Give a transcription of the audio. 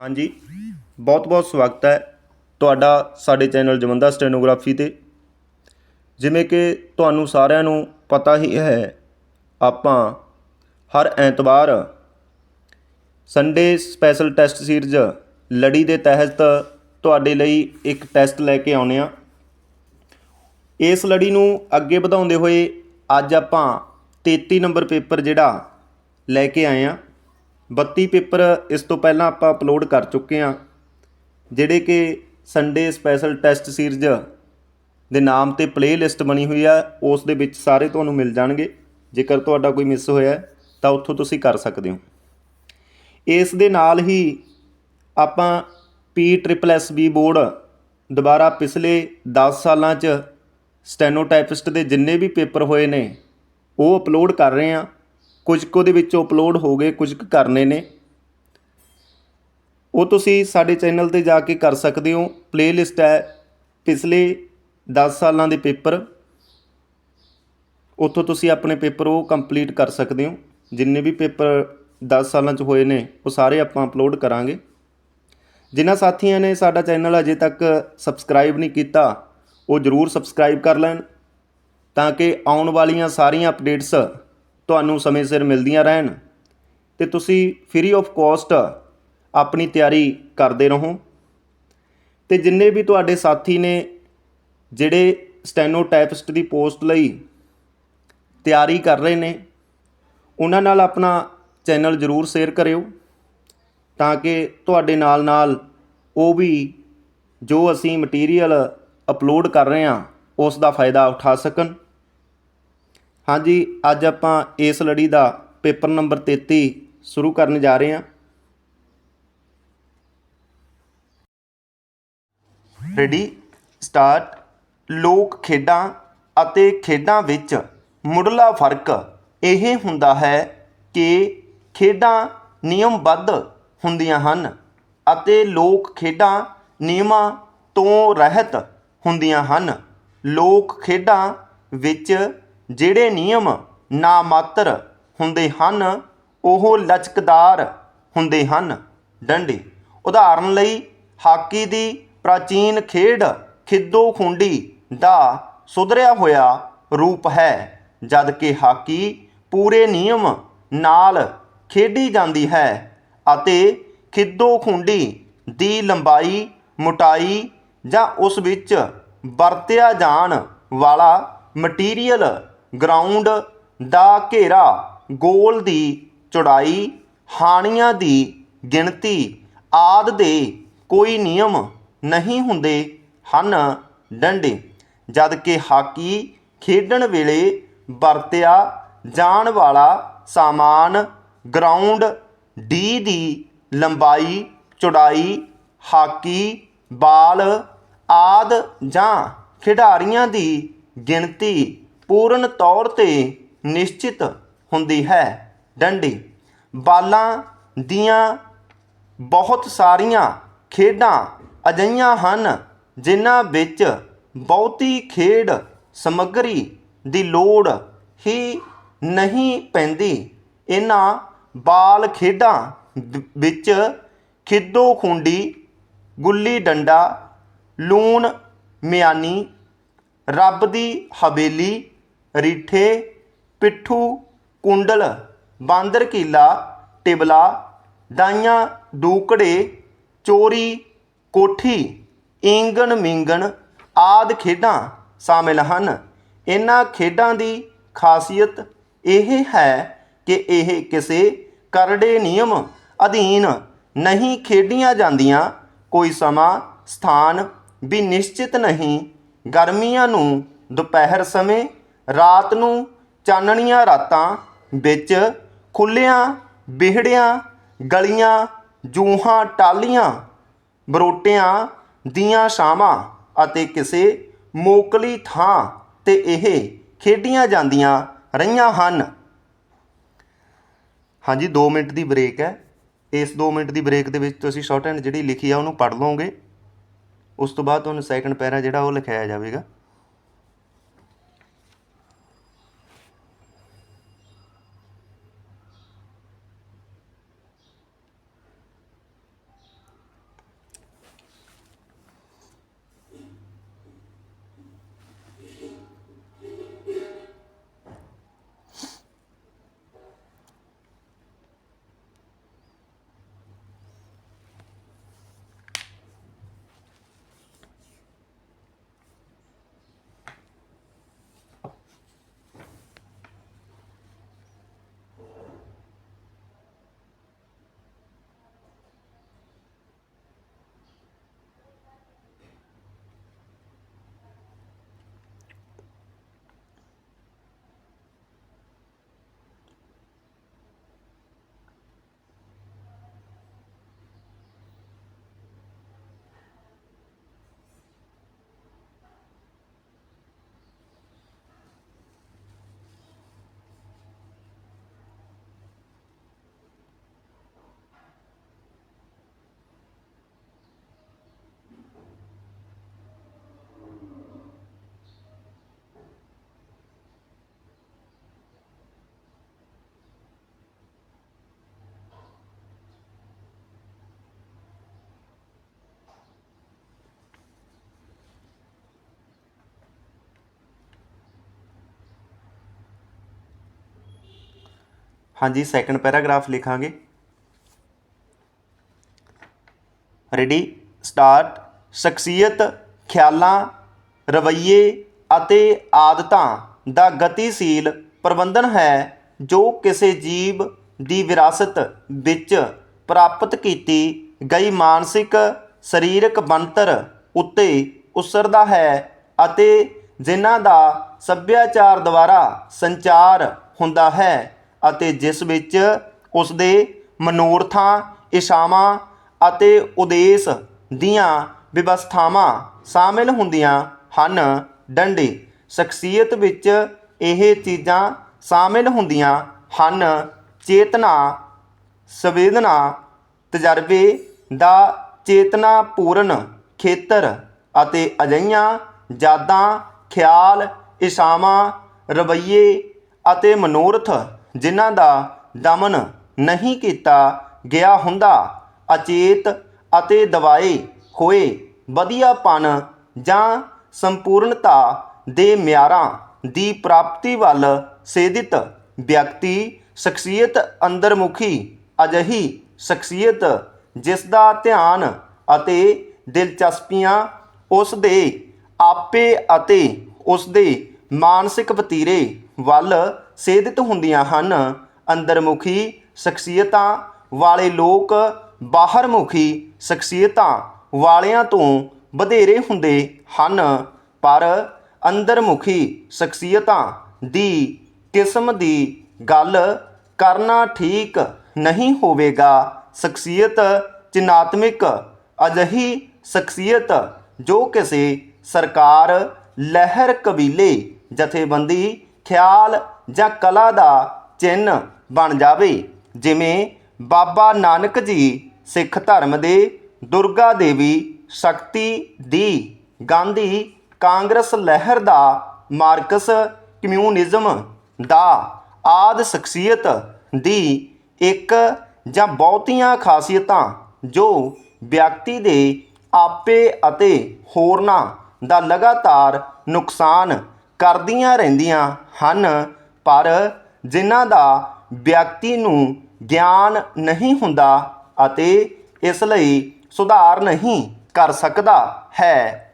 ਹਾਂਜੀ। ਬਹੁਤ ਬਹੁਤ ਸਵਾਗਤ ਹੈ ਤੁਹਾਡਾ ਸਾਡੇ ਚੈਨਲ ਜਵੰਦਾ ਸਟੈਨੋਗ੍ਰਾਫੀ ਤੇ। ਜਿਵੇਂ ਕਿ ਤੁਹਾਨੂੰ ਸਾਰਿਆਂ ਨੂੰ ਪਤਾ ਹੀ ਹੈ, ਆਪਾਂ ਹਰ ਐਤਵਾਰ ਸੰਡੇ ਸਪੈਸ਼ਲ ਟੈਸਟ ਸੀਰੀਜ਼ ਲੜੀ ਦੇ ਤਹਿਤ ਤੁਹਾਡੇ ਲਈ ਇੱਕ ਟੈਸਟ ਲੈ ਕੇ ਆਉਨੇ ਆ ਇਸ ਲੜੀ ਨੂੰ ਅੱਗੇ ਵਧਾਉਂਦੇ ਹੋਏ ਅੱਜ ਆਪਾਂ 33 ਨੰਬਰ ਪੇਪਰ ਜਿਹੜਾ ਲੈ ਕੇ ਆਏ ਆ 32 ਪੇਪਰ ਇਸ ਤੋਂ ਪਹਿਲਾਂ ਆਪਾਂ ਅਪਲੋਡ ਕਰ ਚੁੱਕੇ ਹਾਂ, ਜਿਹੜੇ ਕਿ ਸੰਡੇ ਸਪੈਸ਼ਲ ਟੈਸਟ ਸੀਰੀਜ਼ ਦੇ ਨਾਮ ਤੇ ਪਲੇਲਿਸਟ ਬਣੀ ਹੋਈ ਆ, ਉਸ ਦੇ ਵਿੱਚ ਸਾਰੇ ਤੁਹਾਨੂੰ ਮਿਲ ਜਾਣਗੇ। ਜੇਕਰ ਤੁਹਾਡਾ ਕੋਈ ਮਿਸ ਹੋਇਆ ਤਾਂ ਉੱਥੋਂ ਤੁਸੀਂ ਕਰ ਸਕਦੇ ਹੋ। ਇਸ ਦੇ ਨਾਲ ਹੀ ਆਪਾਂ P triple S B board ਦੁਬਾਰਾ ਪਿਛਲੇ 10 ਸਾਲਾਂ 'ਚ ਸਟੈਨੋਟਾਈਪਿਸਟ ਦੇ ਜਿੰਨੇ ਵੀ ਪੇਪਰ ਹੋਏ ਨੇ, ਉਹ ਅਪਲੋਡ ਕਰ ਰਹੇ ਆ ਕੁਝ ਕੁ ਦੇ ਵਿੱਚੋਂ ਅਪਲੋਡ ਹੋ ਗਏ, ਕੁਝ ਕੁ ਕਰਨੇ ਨੇ। ਉਹ ਤੁਸੀਂ ਸਾਡੇ ਚੈਨਲ ਤੇ ਜਾ ਕੇ ਕਰ ਸਕਦੇ ਹੋ। ਪਲੇਲਿਸਟ ਹੈ ਪਿਛਲੇ 10 ਸਾਲਾਂ ਦੇ ਪੇਪਰ। ਉੱਥੋਂ ਤੁਸੀਂ ਆਪਣੇ ਪੇਪਰ ਉਹ ਕੰਪਲੀਟ ਕਰ ਸਕਦੇ ਹੋ। ਜਿੰਨੇ ਵੀ ਪੇਪਰ 10 ਸਾਲਾਂ 'ਚ ਹੋਏ ਨੇ, ਉਹ ਸਾਰੇ ਆਪਾਂ ਅਪਲੋਡ ਕਰਾਂਗੇ। ਜਿਨ੍ਹਾਂ ਸਾਥੀਆਂ ਨੇ ਸਾਡਾ ਚੈਨਲ ਅਜੇ ਤੱਕ ਸਬਸਕ੍ਰਾਈਬ ਨਹੀਂ ਕੀਤਾ, ਉਹ ਜਰੂਰ ਸਬਸਕ੍ਰਾਈਬ ਕਰ ਲੈਣ, ਤਾਂ ਕਿ ਆਉਣ ਵਾਲੀਆਂ ਸਾਰੀਆਂ ਅਪਡੇਟਸ ਤੁਹਾਨੂੰ ਸਮੇਂ ਸਿਰ ਮਿਲਦੀਆਂ ਰਹਿਣ। ਤੇ ਤੁਸੀਂ ਫ੍ਰੀ ਆਫ ਕਾਸਟ ਆਪਣੀ ਤਿਆਰੀ ਕਰਦੇ ਰਹੋ। ਤੇ ਜਿੰਨੇ ਵੀ ਤੁਹਾਡੇ ਸਾਥੀ ਨੇ ਜਿਹੜੇ ਸਟੈਨੋਟਾਈਪਿਸਟ ਦੀ ਪੋਸਟ ਲਈ ਤਿਆਰੀ ਕਰ ਰਹੇ ਨੇ, ਉਹਨਾਂ ਨਾਲ ਆਪਣਾ ਚੈਨਲ ਜਰੂਰ ਸ਼ੇਅਰ ਕਰਿਓ ਤਾਂ ਕਿ ਤੁਹਾਡੇ ਨਾਲ ਨਾਲ ਉਹ ਵੀ ਜੋ ਅਸੀਂ ਮਟੀਰੀਅਲ ਅਪਲੋਡ ਕਰ ਰਹੇ ਹਾਂ, ਉਸ ਦਾ ਫਾਇਦਾ ਉਠਾ ਸਕਣ। ਹਾਂਜੀ, ਅੱਜ ਆਪਾਂ ਇਸ ਲੜੀ ਦਾ ਪੇਪਰ ਨੰਬਰ 33 ਸ਼ੁਰੂ ਕਰਨ ਜਾ ਰਹੇ ਹਾਂ। ਰੈਡੀ ਸਟਾਰਟ ਲੋਕ ਖੇਡਾਂ ਅਤੇ ਖੇਡਾਂ ਵਿੱਚ ਮੁੱਢਲਾ ਫ਼ਰਕ ਇਹ ਹੁੰਦਾ ਹੈ ਕਿ ਖੇਡਾਂ ਨਿਯਮਬੱਧ ਹੁੰਦੀਆਂ ਹਨ ਅਤੇ ਲੋਕ ਖੇਡਾਂ ਨਿਯਮਾਂ ਤੋਂ ਰਹਿਤ ਹੁੰਦੀਆਂ ਹਨ। ਲੋਕ ਖੇਡਾਂ ਵਿੱਚ ਜਿਹੜੇ ਨਿਯਮ ਨਾਮਾਤਰ ਹੁੰਦੇ ਹਨ, ਉਹ ਲਚਕਦਾਰ ਹੁੰਦੇ ਹਨ। ਡੰਡੇ, ਉਦਾਹਰਨ ਲਈ, ਹਾਕੀ ਦੀ ਪ੍ਰਾਚੀਨ ਖੇਡ ਖਿੱਦੋ ਖੁੰਡੀ ਦਾ ਸੁਧਰਿਆ ਹੋਇਆ ਰੂਪ ਹੈ ਜਦਕਿ ਹਾਕੀ ਪੂਰੇ ਨਿਯਮ ਨਾਲ ਖੇਡੀ ਜਾਂਦੀ ਹੈ ਅਤੇ ਖਿੱਦੋ ਖੁੰਡੀ ਦੀ ਲੰਬਾਈ, ਮੋਟਾਈ ਜਾਂ ਉਸ ਵਿੱਚ ਵਰਤਿਆ ਜਾਣ ਵਾਲਾ ਮਟੀਰੀਅਲ ਗਰਾਊਂਡ ਦਾ ਘੇਰਾ ਗੋਲ ਦੀ ਚੌੜਾਈ, ਹਾਣੀਆਂ ਦੀ ਗਿਣਤੀ ਆਦਿ ਦੇ ਕੋਈ ਨਿਯਮ ਨਹੀਂ ਹੁੰਦੇ ਹਨ ਡੰਡੇ। ਜਦ ਕਿ ਹਾਕੀ ਖੇਡਣ ਵੇਲੇ ਵਰਤਿਆ ਜਾਣ ਵਾਲਾ ਸਾਮਾਨ ਗਰਾਊਂਡ ਡੀ ਦੀ ਲੰਬਾਈ, ਚੌੜਾਈ, ਹਾਕੀ, ਬਾਲ ਆਦ ਜਾਂ ਖਿਡਾਰੀਆਂ ਦੀ ਗਿਣਤੀ ਪੂਰਨ ਤੌਰ ਤੇ ਨਿਸ਼ਚਿਤ ਹੁੰਦੀ ਹੈ। ਡੰਡੀ, ਬਾਲਾਂ ਦੀਆਂ ਬਹੁਤ ਸਾਰੀਆਂ ਖੇਡਾਂ ਅਜਿਹੀਆਂ ਹਨ ਜਿਨ੍ਹਾਂ ਵਿੱਚ ਬਹੁਤੀ ਖੇਡ ਸਮੱਗਰੀ ਦੀ ਲੋੜ ਹੀ ਨਹੀਂ ਪੈਂਦੀ। ਇਹਨਾਂ ਬਾਲ ਖੇਡਾਂ ਵਿੱਚ ਖਿੱਦੋ ਖੁੰਡੀ, ਗੁੱਲੀ ਡੰਡਾ, ਲੂਣ ਮਿਆਨੀ, ਰੱਬ ਦੀ ਹਵੇਲੀ ਰੀਠੇ, ਪਿੱਠੂ, ਕੁੰਡਲ, ਬਾਂਦਰ ਕੀਲਾ, ਟਿਬਲਾ, ਡਾਈਆਂ, ਦੂਕੜੇ, ਚੋਰੀ, ਕੋਠੀ, ਈਂਗਣ, ਮਿੰਗਣ ਆਦ ਖੇਡਾਂ ਸ਼ਾਮਿਲ ਹਨ। ਇਹਨਾਂ ਖੇਡਾਂ ਦੀ ਖਾਸੀਅਤ ਇਹ ਹੈ ਕਿ ਇਹ ਕਿਸੇ ਕਰੜੇ ਨਿਯਮ ਅਧੀਨ ਨਹੀਂ ਖੇਡੀਆਂ ਜਾਂਦੀਆਂ। ਕੋਈ ਸਮਾਂ, ਸਥਾਨ ਵੀ ਨਿਸ਼ਚਿਤ ਨਹੀਂ। ਗਰਮੀਆਂ ਨੂੰ ਦੁਪਹਿਰ ਸਮੇਂ ਰਾਤ ਨੂੰ ਚਾਨਣੀਆਂ ਰਾਤਾਂ ਵਿੱਚ ਖੁੱਲਿਆਂ ਵਿਹੜਿਆਂ, ਗਲੀਆਂ, ਜੂਹਾਂ ਟਾਲੀਆਂ ਬਰੋਟਿਆਂ ਦੀਆਂ ਛਾਵਾਂ ਅਤੇ ਕਿਸੇ ਮੋਕਲੀ ਥਾਂ ਤੇ ਇਹ ਖੇਡੀਆਂ ਜਾਂਦੀਆਂ ਰਹੀਆਂ ਹਨ। ਹਾਂਜੀ 2 ਮਿੰਟ ਦੀ ਬ੍ਰੇਕ ਹੈ। ਇਸ 2 ਮਿੰਟ ਦੀ ਬ੍ਰੇਕ ਦੇ ਵਿੱਚ ਤੁਸੀਂ ਸ਼ਾਰਟ ਹੈਂਡ ਜਿਹੜੀ ਲਿਖੀ ਆ ਉਹਨੂੰ ਪੜ੍ਹ ਲਓਗੇ। ਉਸ ਤੋਂ ਬਾਅਦ ਤੁਹਾਨੂੰ ਸੈਕੰਡ ਪੈਰਾ ਜਿਹੜਾ ਉਹ ਲਿਖਾਇਆ ਜਾਵੇਗਾ। ਹਾਂਜੀ ਸੈਕੰਡ ਪੈਰਾਗ੍ਰਾਫ ਲਿਖਾਂਗੇ। ਰੈਡੀ ਸਟਾਰਟ ਸ਼ਖਸੀਅਤ, ਖਿਆਲਾਂ, ਰਵੱਈਏ ਅਤੇ ਆਦਤਾਂ ਦਾ ਗਤੀਸ਼ੀਲ ਪ੍ਰਬੰਧਨ ਹੈ ਜੋ ਕਿਸੇ ਜੀਵ ਦੀ ਵਿਰਾਸਤ ਵਿੱਚ ਪ੍ਰਾਪਤ ਕੀਤੀ ਗਈ ਮਾਨਸਿਕ, ਸਰੀਰਕ ਬਣਤਰ ਉੱਤੇ ਉਸਰਦਾ ਹੈ ਅਤੇ ਜਿਨ੍ਹਾਂ ਦਾ ਸੱਭਿਆਚਾਰ ਦੁਆਰਾ ਸੰਚਾਰ ਹੁੰਦਾ ਹੈ। ਅਤੇ ਜਿਸ ਵਿੱਚ ਉਸਦੇ ਮਨੋਰਥਾਂ ਇੱਛਾਵਾਂ ਅਤੇ ਉਦੇਸ਼ ਦੀਆਂ ਵਿਵਸਥਾਵਾਂ ਸ਼ਾਮਿਲ ਹੁੰਦੀਆਂ ਹਨ। ਡੰਡੇ, ਸ਼ਖਸੀਅਤ ਵਿੱਚ ਇਹ ਚੀਜ਼ਾਂ ਸ਼ਾਮਿਲ ਹੁੰਦੀਆਂ ਹਨ। ਚੇਤਨਾ, ਸੰਵੇਦਨਾ, ਤਜਰਬੇ ਦਾ ਚੇਤਨਾਪੂਰਨ ਖੇਤਰ ਅਤੇ ਅਜਈਆਂ ਯਾਦਾਂ, ਖਿਆਲ, ਇਸ਼ਾਵਾਂ, ਰਵੱਈਏ ਅਤੇ ਮਨੋਰਥ ਜਿਨ੍ਹਾਂ ਦਾ ਦਮਨ ਨਹੀਂ ਕੀਤਾ ਗਿਆ ਹੁੰਦਾ, ਅਚੇਤ ਅਤੇ ਦਵਾਏ ਹੋਏ ਵਧੀਆਪਨ ਜਾਂ ਸੰਪੂਰਨਤਾ ਦੇ ਮਿਆਰਾਂ ਦੀ ਪ੍ਰਾਪਤੀ ਵੱਲ ਸੇਧਿਤ ਵਿਅਕਤੀ ਸ਼ਖਸੀਅਤ ਅੰਦਰਮੁਖੀ ਅਜਿਹੀ ਸ਼ਖਸੀਅਤ ਜਿਸ ਦਾ ਧਿਆਨ ਅਤੇ ਦਿਲਚਸਪੀਆਂ ਉਸ ਦੇ ਆਪੇ ਅਤੇ ਉਸ ਦੇ ਮਾਨਸਿਕ ਵਤੀਰੇ ਵੱਲ ਸੇਧਿਤ ਹੁੰਦੀਆਂ ਹਨ। ਅੰਦਰਮੁਖੀ ਸ਼ਖਸੀਅਤਾਂ ਵਾਲੇ ਲੋਕ ਬਾਹਰਮੁਖੀ ਸ਼ਖਸੀਅਤਾਂ ਵਾਲਿਆਂ ਤੋਂ ਵਧੇਰੇ ਹੁੰਦੇ ਹਨ। ਪਰ ਅੰਦਰਮੁਖੀ ਸ਼ਖਸੀਅਤਾਂ ਦੀ ਕਿਸਮ ਦੀ ਗੱਲ ਕਰਨਾ ਠੀਕ ਨਹੀਂ ਹੋਵੇਗਾ। ਸ਼ਖਸੀਅਤ ਚਿਨਾਤਮਿਕ ਅਜਿਹੀ ਸ਼ਖਸੀਅਤ ਜੋ ਕਿਸੇ ਸਰਕਾਰ, ਲਹਿਰ ਕਬੀਲੇ, ਜਥੇਬੰਦੀ, ਖਿਆਲ ਜਾਂ ਕਲਾ ਦਾ ਚਿੰਨ੍ਹ ਬਣ ਜਾਵੇ, ਜਿਵੇਂ ਬਾਬਾ ਨਾਨਕ ਜੀ ਸਿੱਖ ਧਰਮ ਦੇ ਦੁਰਗਾ ਦੇਵੀ ਸ਼ਕਤੀ ਦੀ ਗਾਂਧੀ ਕਾਂਗਰਸ ਲਹਿਰ ਦਾ ਮਾਰਕਸ ਕਮਿਊਨਿਜ਼ਮ ਦਾ ਆਦ ਸ਼ਖਸੀਅਤ ਦੀ ਇੱਕ ਜਾਂ ਬਹੁਤੀਆਂ ਖਾਸੀਅਤਾਂ ਜੋ ਵਿਅਕਤੀ ਦੇ ਆਪੇ ਅਤੇ ਹੋਰਨਾਂ ਦਾ ਲਗਾਤਾਰ ਨੁਕਸਾਨ ਕਰਦੀਆਂ ਰਹਿੰਦੀਆਂ ਹਨ ਪਰ ਜਿਨ੍ਹਾਂ ਦਾ ਵਿਅਕਤੀ ਨੂੰ ਗਿਆਨ ਨਹੀਂ ਹੁੰਦਾ ਅਤੇ ਇਸ ਲਈ ਸੁਧਾਰ ਨਹੀਂ ਕਰ ਸਕਦਾ ਹੈ।